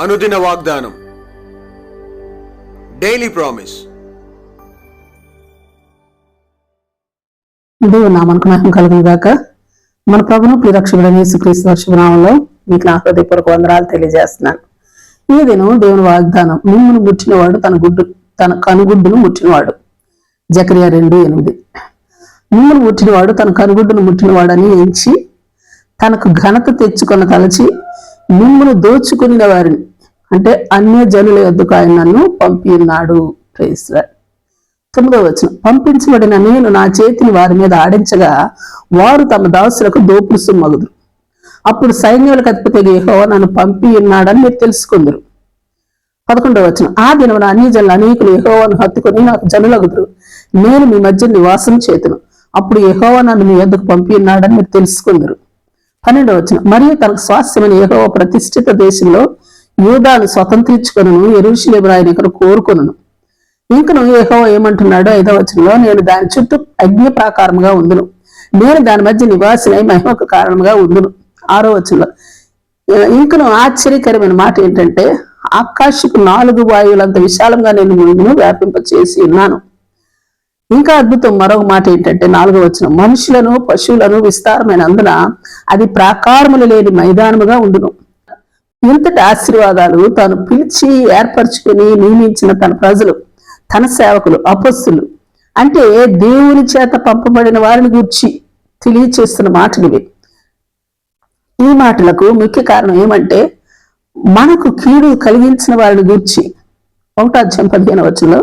అనుదిన వాగ్దానం. Daily promise దేవుని నామానికి మహిమ మన ప్రభును ప్రిరక్షకుడని యేసుక్రీస్తు వర్షభనామంలో మీకు నా హృదయపూర్వక వందనాలు తెలియజేస్తున్నాను. ఈ దినం దేవుని వాగ్దానం మిమ్మల్ని ముట్టినవాడు తన గుడ్డు తన కనుగుడ్డును ముట్టినవాడు. జకరియా రెండు ఎనిమిది. మిమ్మల్ని ముట్టినవాడు తన కనుగుడ్డును ముట్టినవాడని ఎంచి తనకు ఘనత తెచ్చుకొని తలచి మిమ్మను దోచుకున్న వారిని అంటే అన్య జనుల యొద్దకు ఆయన నన్ను పంపినాడు. ఉన్నాడు తొమ్మిదో వచ్చిన పంపించబడిన నేను నా చేతిని వారి మీద ఆడించగా వారు తమ దాసులకు దోపుడు సుమ్మగుదురు అప్పుడు సైన్యులకు అధిపతి యెహోవా నన్ను పంపి ఉన్నాడని మీరు తెలుసుకుందరు. పదకొండవ వచ్చిన ఆ దినమున అన్ని జనులు అనేకులు యెహోవాను హత్తుకొని నాకు జనులగుదురు. నేను మీ మధ్య నివాసం చేతును. అప్పుడు యహోవా నన్ను మీ వద్దకు పంపి ఉన్నాడని మీరు తెలుసుకుందరు. పన్నెండవ వచ్చిన మరియు తనకు స్వాస్థ్యమైన ఏదో ప్రతిష్ఠిత దేశంలో యూదాను స్వతంత్రించుకొను ఎరుషులేము ఆయన ఇక్కడ కోరుకొను ఇంకను ఏహో ఏమంటున్నాడు ఐదవ వచనంలో నేను దాని చుట్టూ అగ్ని ప్రాకారముగా ఉందును. నేను దాని మధ్య నివాసినై మహిమకు కారణంగా ఉందును. ఆరో వచనంలో ఇంకను ఆశ్చర్యకరమైన మాట ఏంటంటే ఆకాశకు నాలుగు వాయువులంత విశాలంగా నేను ముందును వ్యాపింప చేసి ఉన్నాను. ఇంకా అద్భుతం. మరొక మాట ఏంటంటే నాలుగో వచ్చిన మనుషులను పశువులను విస్తారమైన అందున అది ప్రాకారములు లేని మైదానముగా ఉండును. ఇంతటి ఆశీర్వాదాలు తాను పిలిచి ఏర్పరచుకుని నియమించిన తన ప్రజలు తన సేవకులు అపస్సులు అంటే దేవుని చేత పంపబడిన వారిని గురించి తెలియచేస్తున్న మాటలు ఇవి. ఈ మాటలకు ముఖ్య కారణం ఏమంటే మనకు కీడు కలిగించిన వారిని గూర్చి ఒకటో అధ్యాయం పదిహేను వచ్చంలో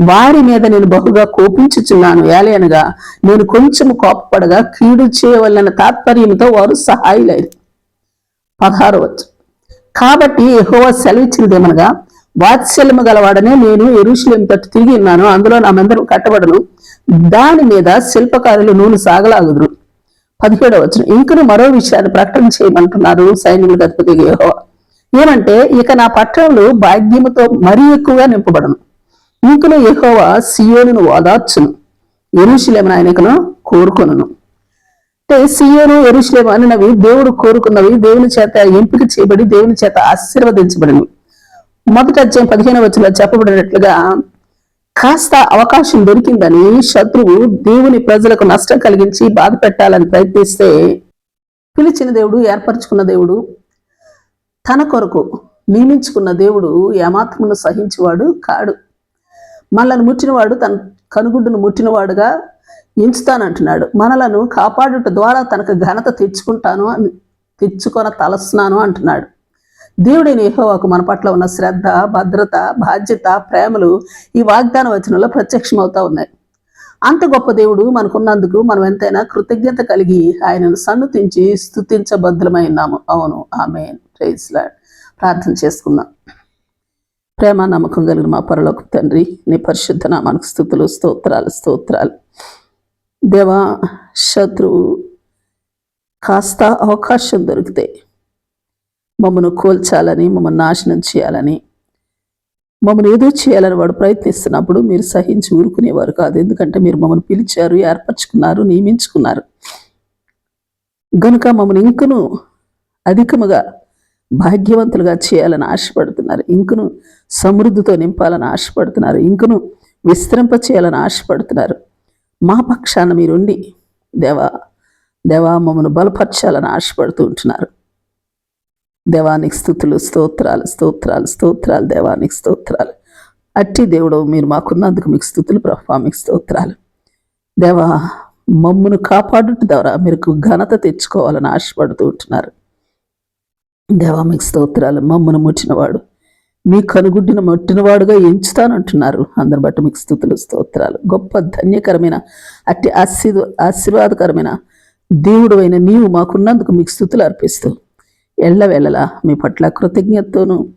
వారి మీద నేను బహుగా కోపించుచున్నాను. ఏలయనగా నేను కొంచెం కోపపడగా కీడు చేయవలన తాత్పర్యంతో వారు సహాయులైరు. పదహారవచ్చు కాబట్టి ఎహోవా సెలవిచ్చినదేమనగా వాత్సల్యము గలవాడనే నేను ఎరుషులేం తట్టు తిరిగి ఉన్నాను. అందులో నా మందిరం కట్టబడను. దాని మీద శిల్పకారులు నూనె సాగలాగుదురు. పదిహేడవ వచ్చిన ఇంకను మరో విషయాన్ని ప్రకటన చేయమంటున్నారు సైన్యులకు అధిపతి ఏమంటే ఇక నా పట్టణంలో భాగ్యముతో మరీ ఎక్కువగా నింపబడను. ఇంకను యెహోవా సియోను ఓదార్చును. ఎరుషులేమని ఆయనకును కోరుకొనును. అంటే సియోను ఎరుషులేమ అనినవి దేవుడు కోరుకున్నవి దేవుని చేత ఎంపిక చేయబడి దేవుని చేత ఆశీర్వదించబడినవి. మొదటి అధ్యాయం పదిహేను వచ్చిన చెప్పబడినట్లుగా కాస్త అవకాశం దొరికిందని శత్రువు దేవుని ప్రజలకు నష్టం కలిగించి బాధ పెట్టాలని ప్రయత్నిస్తే పిలిచిన దేవుడు ఏర్పరచుకున్న దేవుడు తన కొరకు నియమించుకున్న దేవుడు ఏమాత్రమును సహించేవాడు కాడు. మనలను ముట్టినవాడు తన కనుగుడ్డును ముట్టినవాడుగా ఎంచుతానంటున్నాడు. మనలను కాపాడుట ద్వారా తనకు ఘనత తెచ్చుకుంటాను అని తెచ్చుకొన తలస్తున్నాను అంటున్నాడు. దేవుడైన యెహోవాకు మన పట్ల ఉన్న శ్రద్ధ భద్రత బాధ్యత ప్రేమలు ఈ వాగ్దాన వచనంలో ప్రత్యక్షమవుతా ఉన్నాయి. అంత గొప్ప దేవుడు మనకున్నందుకు మనం ఎంతైనా కృతజ్ఞత కలిగి ఆయనను సన్నుతించి స్థుతించబద్ధులమై ఉన్నాము. అవును. ఆమె ప్రైజ్లాడ్ ప్రార్థన చేసుకుందాం. ప్రేమ నమ్మకం కలిగిన మా పరలోక తండ్రి నీ పరిశుద్ధ నామానికి స్థుతులు స్తోత్రాలు స్తోత్రాలు. దేవా శత్రువు కాస్త అవకాశం దొరికితే మమ్మను కోల్చాలని మమ్మల్ని నాశనం చేయాలని మమ్మల్ని ఏదో చేయాలని వాడు ప్రయత్నిస్తున్నప్పుడు మీరు సహించి ఊరుకునేవారు కాదు. ఎందుకంటే మీరు మమ్మల్ని పిలిచారు ఏర్పరచుకున్నారు నియమించుకున్నారు. గనుక మమ్మల్ని ఇంకను అధికముగా భాగ్యవంతులుగా చేయాలని ఆశపడుతున్నారు. ఇంకను సమృద్ధితో నింపాలని ఆశపడుతున్నారు. ఇంకను విస్తరింప చేయాలని ఆశపడుతున్నారు. మా పక్షాన మీరుండి దేవా దేవా మమ్మను బలపరచాలని ఆశపడుతూ ఉంటున్నారు. దేవానికి స్థుతులు స్తోత్రాలు స్తోత్రాలు స్తోత్రాలు దేవానికి స్తోత్రాలు. అట్టి దేవుడు మీరు మాకున్నందుకు మీకు స్థుతులు ప్రభా మీకు స్తోత్రాలు. దేవా మమ్మను కాపాడుట ద్వారా మీరు ఘనత తెచ్చుకోవాలని ఆశపడుతూ ఉంటున్నారు. దేవా మీకు స్తోత్రాలు మమ్మను ముట్టినవాడు. మీ కనుగుడ్డిన ముట్టినవాడుగా ఎంచుతానంటున్నారు. అందరి బట్టి మీకు స్థుతులు స్తోత్రాలు. గొప్ప ధన్యకరమైన అట్టి ఆశీర్ ఆశీర్వాదకరమైన దేవుడు అయిన నీవు మాకున్నందుకు మీకు స్థుతులు అర్పిస్తూ ఎళ్ళవేళలా మీ పట్ల కృతజ్ఞతతోనూ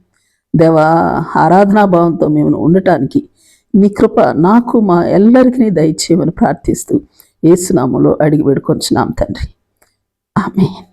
దేవా ఆరాధనాభావంతో మేము ఉండటానికి నీ కృప నాకు మా ఎల్లరికీ దయచేయమని ప్రార్థిస్తూ ఏసునామంలో అడిగి వేడుకొంచున్నాం తండ్రి. ఆమె